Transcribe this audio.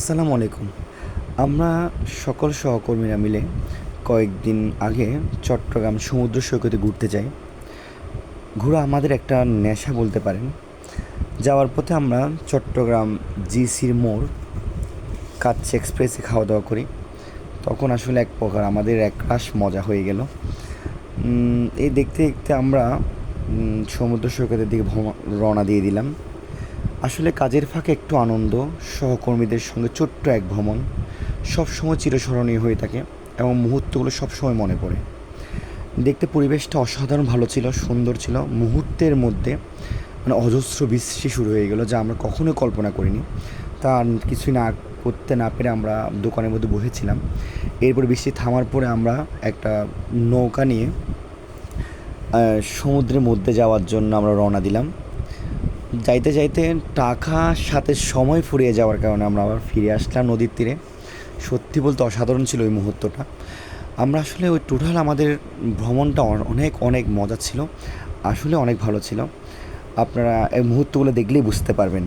আসসালামু আলাইকুম। আমরা সকল সহকর্মীরা মিলে কয়েকদিন আগে চট্টগ্রাম সমুদ্র সৈকতে ঘুরতে যাই। ঘোরা আমাদের একটা নেশা বলতে পারেন। যাওয়ার পথে আমরা চট্টগ্রাম জিসির মোড় কাচ্ছে এক্সপ্রেসে খাওয়া দাওয়া করি। তখন আসলে এক প্রকার আমাদের এক রাস মজা হয়ে গেল। এই দেখতে দেখতে আমরা সমুদ্র সৈকতের দিকে রওনা দিয়ে দিলাম। আসলে কাজের ফাঁকে একটু আনন্দ, সহকর্মীদের সঙ্গে ছোট্ট এক ভ্রমণ সবসময় চিরস্মরণীয় হয়ে থাকে এবং মুহূর্তগুলো সবসময় মনে পড়ে। দেখতে পরিবেশটা অসাধারণ ভালো ছিল, সুন্দর ছিল। মুহূর্তের মধ্যে মানে অজস্র বৃষ্টি শুরু হয়ে গেলো যা আমরা কখনোই কল্পনা করিনি। তা কিছুই না করতে না পেরে আমরা দোকানের মধ্যে বসেছিলাম। এরপর বৃষ্টি থামার পরে আমরা একটা নৌকা নিয়ে সমুদ্রের মধ্যে যাওয়ার জন্য আমরা রওনা দিলাম। যাইতে যাইতে টাকা সাথে সময় ফুরিয়ে যাওয়ার কারণে আমরা আবার ফিরে আসলাম নদীর তীরে। সত্যি বলতে অসাধারণ ছিল ওই মুহূর্তটা। আমরা আসলে ওই টোটাল আমাদের ভ্রমণটা অনেক অনেক মজা ছিল। আসলে অনেক ভালো ছিল। আপনারা এই মুহূর্তগুলো দেখলেই বুঝতে পারবেন।